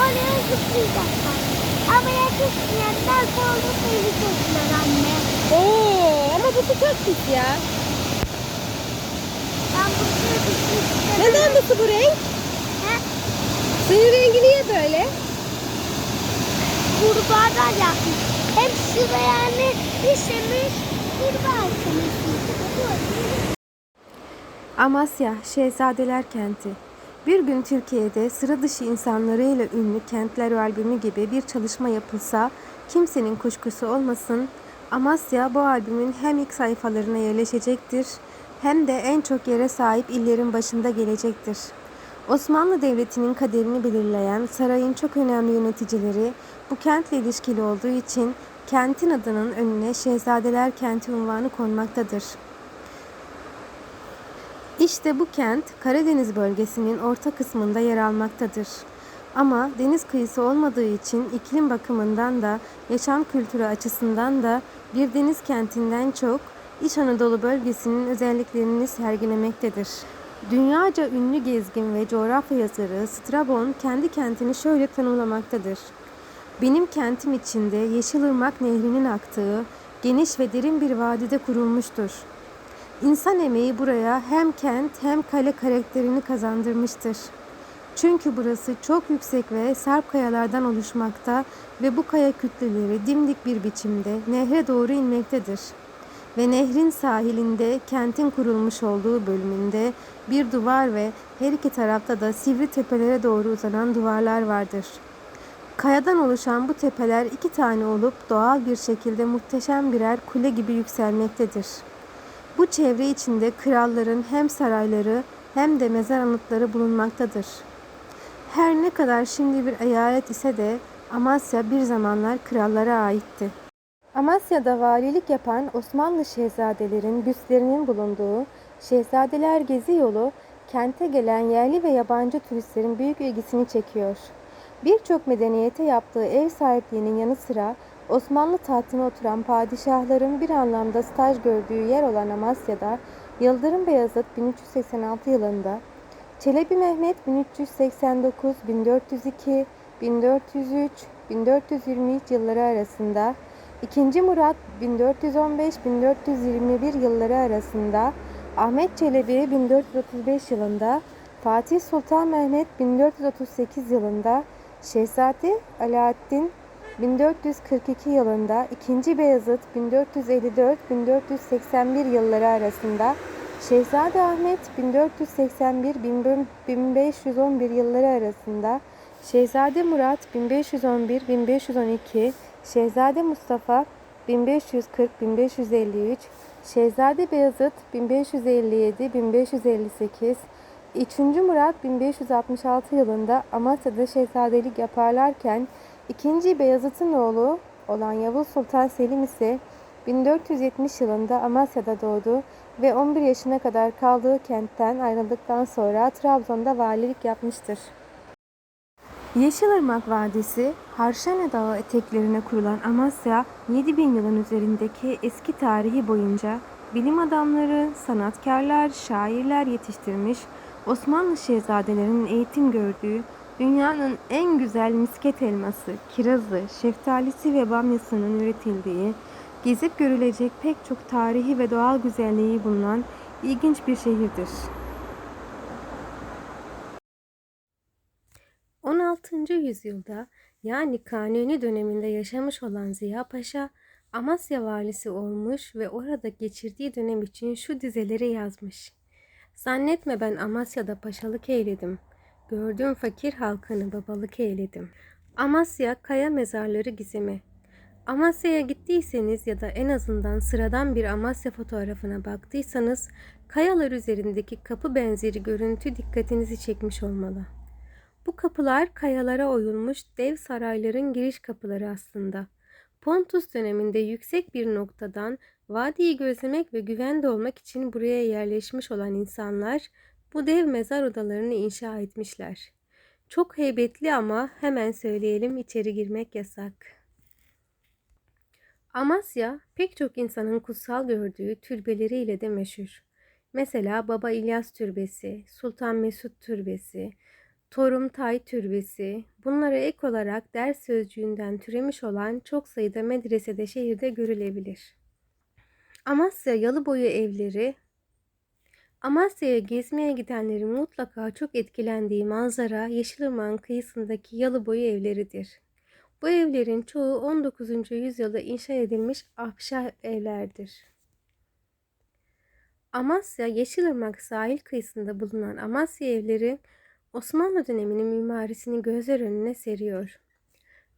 oraya zıplayacaklar. Yetişmeyenler kolda suyu çektiler anne. Oo ama bu su çok pis ya. Ben bu suyu istemem. Neden bu su bu renk? He? Suyun rengi niye böyle? Kurbağalar yapmış. Hep şuraya ne işemiş kurbağa işemiş. Amasya, Şehzadeler Kenti. Bir gün Türkiye'de sıra dışı insanlarıyla ünlü Kentler albümü gibi bir çalışma yapılsa kimsenin kuşkusu olmasın Amasya bu albümün hem ilk sayfalarına yerleşecektir hem de en çok yere sahip illerin başında gelecektir. Osmanlı Devleti'nin kaderini belirleyen sarayın çok önemli yöneticileri bu kentle ilişkili olduğu için kentin adının önüne Şehzadeler Kenti unvanı konmaktadır. İşte bu kent Karadeniz bölgesinin orta kısmında yer almaktadır. Ama deniz kıyısı olmadığı için iklim bakımından da yaşam kültürü açısından da bir deniz kentinden çok İç Anadolu bölgesinin özelliklerini sergilemektedir. Dünyaca ünlü gezgin ve coğrafya yazarı Strabon kendi kentini şöyle tanımlamaktadır. Benim kentim içinde Yeşilırmak Nehri'nin aktığı geniş ve derin bir vadide kurulmuştur. İnsan emeği buraya hem kent hem kale karakterini kazandırmıştır. Çünkü burası çok yüksek ve sarp kayalardan oluşmakta ve bu kaya kütleleri dimdik bir biçimde nehre doğru inmektedir. Ve nehrin sahilinde kentin kurulmuş olduğu bölümünde bir duvar ve her iki tarafta da sivri tepelere doğru uzanan duvarlar vardır. Kayadan oluşan bu tepeler iki tane olup doğal bir şekilde muhteşem birer kule gibi yükselmektedir. Bu çevre içinde kralların hem sarayları hem de mezar anıtları bulunmaktadır. Her ne kadar şimdi bir eyalet ise de Amasya bir zamanlar krallara aitti. Amasya'da valilik yapan Osmanlı şehzadelerin büstlerinin bulunduğu Şehzadeler Gezi Yolu kente gelen yerli ve yabancı turistlerin büyük ilgisini çekiyor. Birçok medeniyete yaptığı ev sahipliğinin yanı sıra Osmanlı tahtına oturan padişahların bir anlamda staj gördüğü yer olan Amasya'da Yıldırım Beyazıt 1386 yılında, Çelebi Mehmet 1389, 1402, 1403, 1423 yılları arasında, 2. Murat 1415-1421 yılları arasında, Ahmet Çelebi 1435 yılında, Fatih Sultan Mehmet 1438 yılında, Şehzade Alaaddin 1442 yılında 2. Beyazıt 1454-1481 yılları arasında Şehzade Ahmet 1481-1511 yılları arasında Şehzade Murat 1511-1512 Şehzade Mustafa 1540-1553 Şehzade Beyazıt 1557-1558 3. Murat 1566 yılında Amasya'da şehzadelik yaparlarken İkinci Beyazıt'ın oğlu olan Yavuz Sultan Selim ise 1470 yılında Amasya'da doğdu ve 11 yaşına kadar kaldığı kentten ayrıldıktan sonra Trabzon'da valilik yapmıştır. Yeşilırmak Vadisi, Harşane Dağı eteklerine kurulan Amasya, 7000 yılın üzerindeki eski tarihi boyunca bilim adamları, sanatkarlar, şairler yetiştirmiş, Osmanlı şehzadelerinin eğitim gördüğü, dünyanın en güzel misket elması, kirazı, şeftalisi ve bamyasının üretildiği, gezip görülecek pek çok tarihi ve doğal güzelliği bulunan ilginç bir şehirdir. 16. yüzyılda yani Kanuni döneminde yaşamış olan Ziya Paşa Amasya valisi olmuş ve orada geçirdiği dönem için şu dizeleri yazmış. Zannetme ben Amasya'da paşalık eyledim. Gördüğüm fakir halkını babalık eyledim. Amasya Kaya Mezarları Gizemi Amasya'ya gittiyseniz ya da en azından sıradan bir Amasya fotoğrafına baktıysanız kayalar üzerindeki kapı benzeri görüntü dikkatinizi çekmiş olmalı. Bu kapılar kayalara oyulmuş dev sarayların giriş kapıları aslında. Pontus döneminde yüksek bir noktadan vadiyi gözlemek ve güvende olmak için buraya yerleşmiş olan insanlar bu dev mezar odalarını inşa etmişler. Çok heybetli ama hemen söyleyelim içeri girmek yasak. Amasya pek çok insanın kutsal gördüğü türbeleriyle de meşhur. Mesela Baba İlyas Türbesi, Sultan Mesut Türbesi, Torumtay Türbesi, bunlara ek olarak ders sözcüğünden türemiş olan çok sayıda medresede şehirde görülebilir. Amasya Yalıboyu evleri, Amasya'ya gezmeye gidenlerin mutlaka çok etkilendiği manzara Yeşilırmak'ın kıyısındaki Yalıboyu evleridir. Bu evlerin çoğu 19. yüzyılda inşa edilmiş ahşap evlerdir. Amasya Yeşilırmak sahil kıyısında bulunan Amasya evleri Osmanlı döneminin mimarisini gözler önüne seriyor.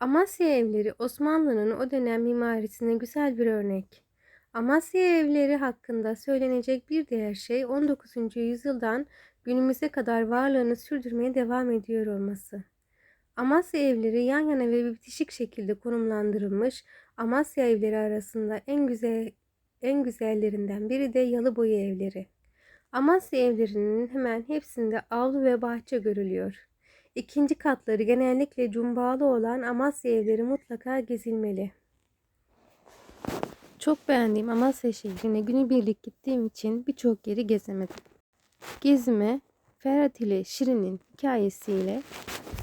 Amasya evleri Osmanlı'nın o dönem mimarisine güzel bir örnek. Amasya evleri hakkında söylenecek bir diğer şey 19. yüzyıldan günümüze kadar varlığını sürdürmeye devam ediyor olması. Amasya evleri yan yana ve bitişik şekilde konumlandırılmış. Amasya evleri arasında en güzel en güzellerinden biri de Yalıboyu evleri. Amasya evlerinin hemen hepsinde avlu ve bahçe görülüyor. İkinci katları genellikle cumbalı olan Amasya evleri mutlaka gezilmeli. Çok beğendiğim Amasya şehrine günübirlik gittiğim için birçok yeri gezemedim. Gezime Ferhat ile Şirin'in hikayesiyle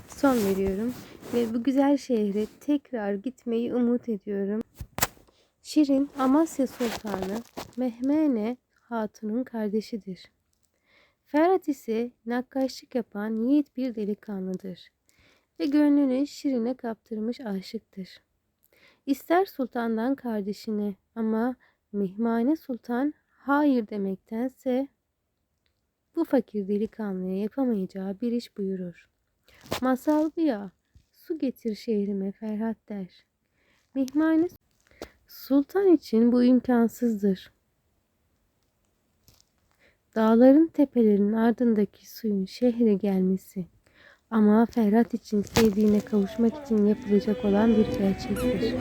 son veriyorum ve bu güzel şehre tekrar gitmeyi umut ediyorum. Şirin Amasya Sultanı Mehmene Hatun'un kardeşidir. Ferhat ise nakkaşlık yapan yiğit bir delikanlıdır ve gönlünü Şirin'e kaptırmış aşıktır. İster sultandan kardeşine ama Mihmane Sultan hayır demektense bu fakir delikanlıya yapamayacağı bir iş buyurur. Masal bu ya, su getir şehrime Ferhat der. Mihmane Sultan için bu imkansızdır. Dağların tepelerin ardındaki suyun şehre gelmesi ama Ferhat için sevdiğine kavuşmak için yapılacak olan bir gerçektir.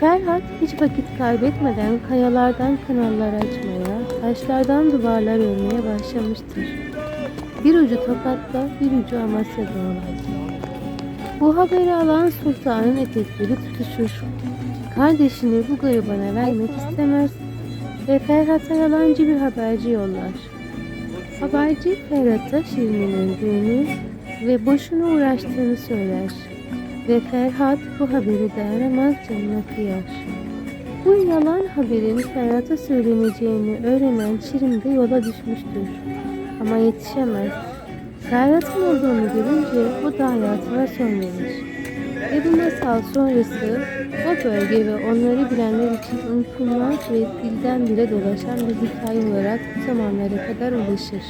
Ferhat hiç vakit kaybetmeden kayalardan kanallar açmaya, taşlardan duvarlar örmeye başlamıştır. Bir ucu Tokat'ta, bir ucu Amasya'da olan. Bu haberi alan sultanın etekleri tutuşur. Kardeşini bu garibana vermek istemez ve Ferhat'a yalancı bir haberci yollar. Haberci Ferhat'a Şirin'in öldüğünü ve boşuna uğraştığını söyler. Ve Ferhat bu haberi dayanamaz canına kıyar. Bu yalan haberin Ferhat'a söyleneceğini öğrenen Şirin de yola düşmüştür. Ama yetişemez. Ferhat'ın olduğunu görünce o da hayatına son verir. Ve bu masal sonrası o bölge ve onları bilenler için unutulmaz ve dilden dile dolaşan bir hikaye olarak bu zamanlara kadar ulaşır.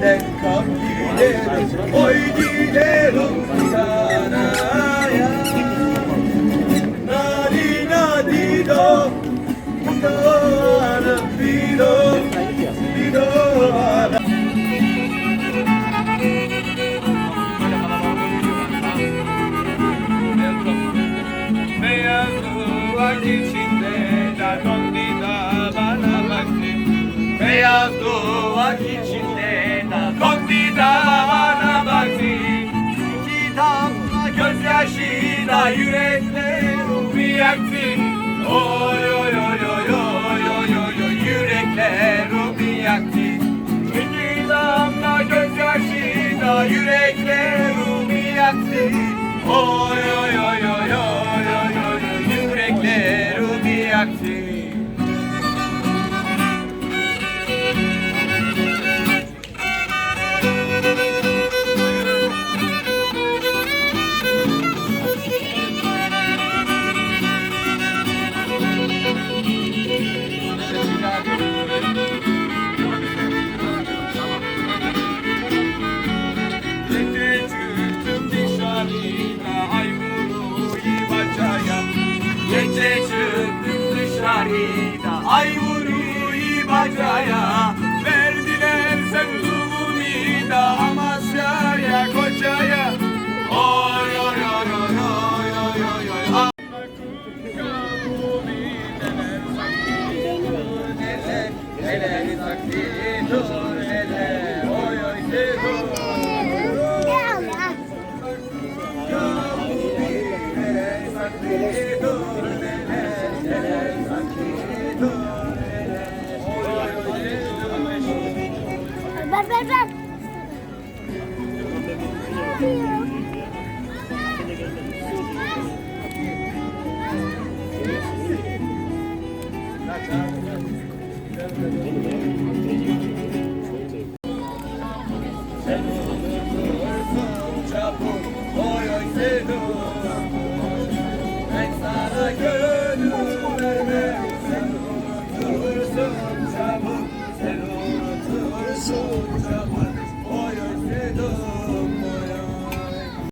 Gidelim, kalk gidelim, oy gidelim Viyana'ya. Yüreklerimi yaktı Oy oy oy oy oy oy oy oy Jaya.